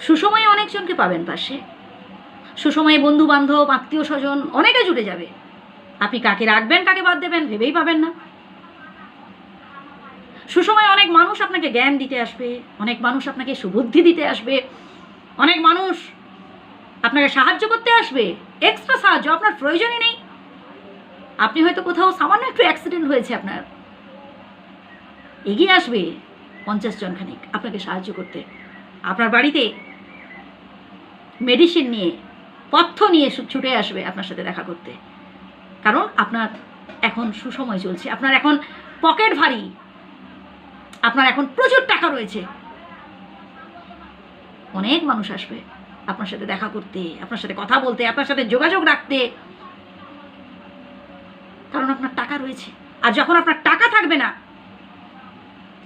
সুসময়ে অনেকজনকে পাবেন পাশে। সুসময়ে বন্ধু বান্ধব আত্মীয় স্বজন অনেকে জুড়ে যাবে। আপনি কাকে রাখবেন, কাকে বাদ দেবেন ভেবেই পাবেন না। সুসময়ে অনেক মানুষ আপনাকে জ্ঞান দিতে আসবে, অনেক মানুষ আপনাকে সুবুদ্ধি দিতে আসবে, অনেক মানুষ আপনাকে সাহায্য করতে আসবে এক্সট্রা সাহায্য আপনার প্রয়োজনই নেই। আপনি হয়তো কোথাও সামান্য একটু অ্যাক্সিডেন্ট হয়েছে আপনার। এগিয়ে আসবে পঞ্চাশ জন খানিক আপনাকে সাহায্য করতে। আপনার বাড়িতে মেডিসিন নিয়ে, পথ্য নিয়ে ছুটে আসবে আপনার সাথে দেখা করতে। কারণ আপনার এখন সুসময় চলছে। আপনার এখন পকেট ভারী। আপনার এখন প্রচুর টাকা রয়েছে। অনেক মানুষ আসবে আপনার সাথে দেখা করতে, আপনার সাথে কথা বলতে, আপনার সাথে যোগাযোগ রাখতে। কারণ আপনার টাকা রয়েছে। আর যখন আপনার টাকা থাকবে না,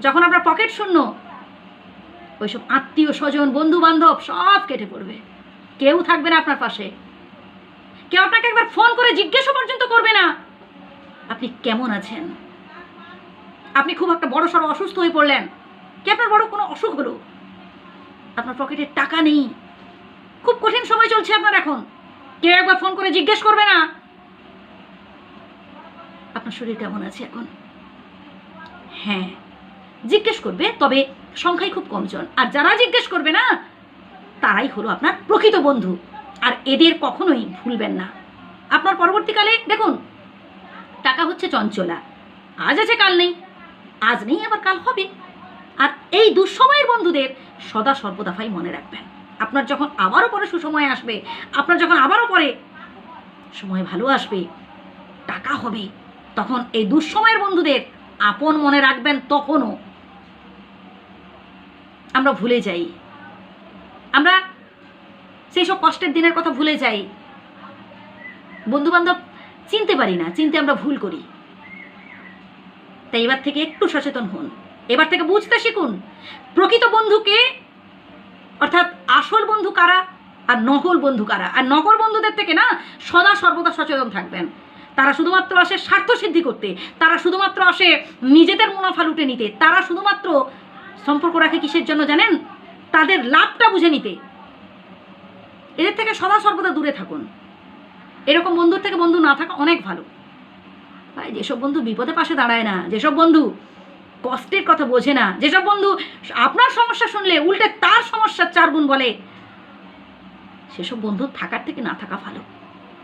যখন আপনার পকেট শূন্য, ওইসব আত্মীয় স্বজন বন্ধু বান্ধব সব কেটে পড়বে। কেউ থাকবে না আপনার পাশে। কেউ আপনাকে একবার ফোন করে জিজ্ঞাসা পর্যন্ত করবে না। আপনি কেমন আছেন? আপনি খুব একটা বড় সড়ো অসুস্থ হয়ে পড়লেন। কি আপনার বড় কোনো অসুখ হলো? আপনার পকেটে টাকা নেই। খুব কঠিন সময় চলছে আপনার এখন। কেউ একবার ফোন করে জিজ্ঞেস করবে না। আপনার শরীর কেমন আছে এখন? হ্যাঁ জিজ্ঞেস করবে, তবে সংখ্যাই খুব কমজন আর যারা জিজ্ঞেস করবে না তারাই হলো আপনার প্রকৃত বন্ধু। আর এদের কখনোই ভুলবেন না। আপনার পরবর্তীকালে দেখুন, টাকা হচ্ছে চঞ্চলা। আজ আছে, কাল নেই। আজ নেই, আবার কাল হবে। আর এই দুঃসময়ের বন্ধুদের সদা সর্বদাফাই মনে রাখবেন। আপনার যখন আবারও পরে সুসময় আসবে, আপনার যখন আবারও পরে সময় ভালো আসবে, টাকা হবে, তখন এই দুঃসময়ের বন্ধুদের আপন মনে রাখবেন তখনও। আমরা ভুলে যাই। আমরা সেই সব কষ্টের দিনের কথা ভুলে যাই। বন্ধু বান্ধব চিনতে পারি না, চিনতে আমরা ভুল করি। তাই এবার থেকে একটু সচেতন হন। এবার থেকে বুঝতে শিখুন, প্রকৃত বন্ধুকে অর্থাৎ আসল বন্ধু কারা আর নকল বন্ধু কারা? আর নকল বন্ধুদের থেকে না সদা সর্বদা সচেতন থাকবেন। তারা শুধুমাত্র আসে স্বার্থ সিদ্ধি করতে, তারা শুধুমাত্র আসে নিজেদের মুনাফা লুটে নিতে, তারা শুধুমাত্র সম্পর্ক রাখে কিসের জন্য জানেন? তাদের লাভটা বুঝে নিতে। এদের থেকে সদা সর্বদা দূরে থাকুন। এরকম বন্ধুর থেকে বন্ধু না থাকা অনেক ভালো। ভাই, যেসব বন্ধু বিপদে পাশে দাঁড়ায় না, যেসব বন্ধু কষ্টের কথা বোঝে না, যেসব বন্ধু আপনার সমস্যা শুনলে উল্টে তার সমস্যার চার গুণ বলে, সেসব বন্ধু থাকার থেকে না থাকা ভালো।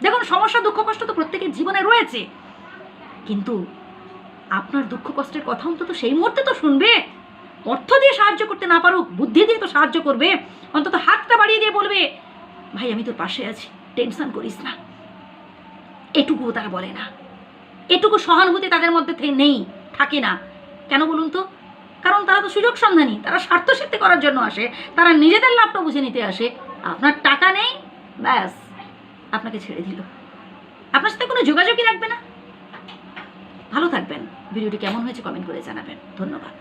দেখুন, সমস্যা, দুঃখ, কষ্ট তো প্রত্যেকের জীবনে রয়েছে। কিন্তু আপনার দুঃখ, কষ্টের কথা অন্তত সেই মুহূর্তে তো শুনবে। অর্থ দিয়ে সাহায্য করতে না পারুক, বুদ্ধি দিয়ে তো সাহায্য করবে। অন্তত হাতটা বাড়িয়ে দিয়ে বলবে, ভাই, আমি তোর পাশে আছি, টেনশন করিস না। এটুকুও তারা বলে না। এটুকু সহানুভূতি তাদের মধ্যে নেই, থাকে না। কেন বলুন তো? কারণ তারা তো সুযোগ সন্ধানী, তারা স্বার্থ সিদ্ধি করার জন্য আসে, তারা নিজেদের লাভটা বুঝে নিতে আসে। আপনার টাকা নেই, ব্যাস, আপনাকে ছেড়ে দিল। আপনার সাথে কোনো যোগাযোগই রাখবে না। ভালো থাকবেন। ভিডিওটি কেমন হয়েছে কমেন্ট করে জানাবেন। ধন্যবাদ।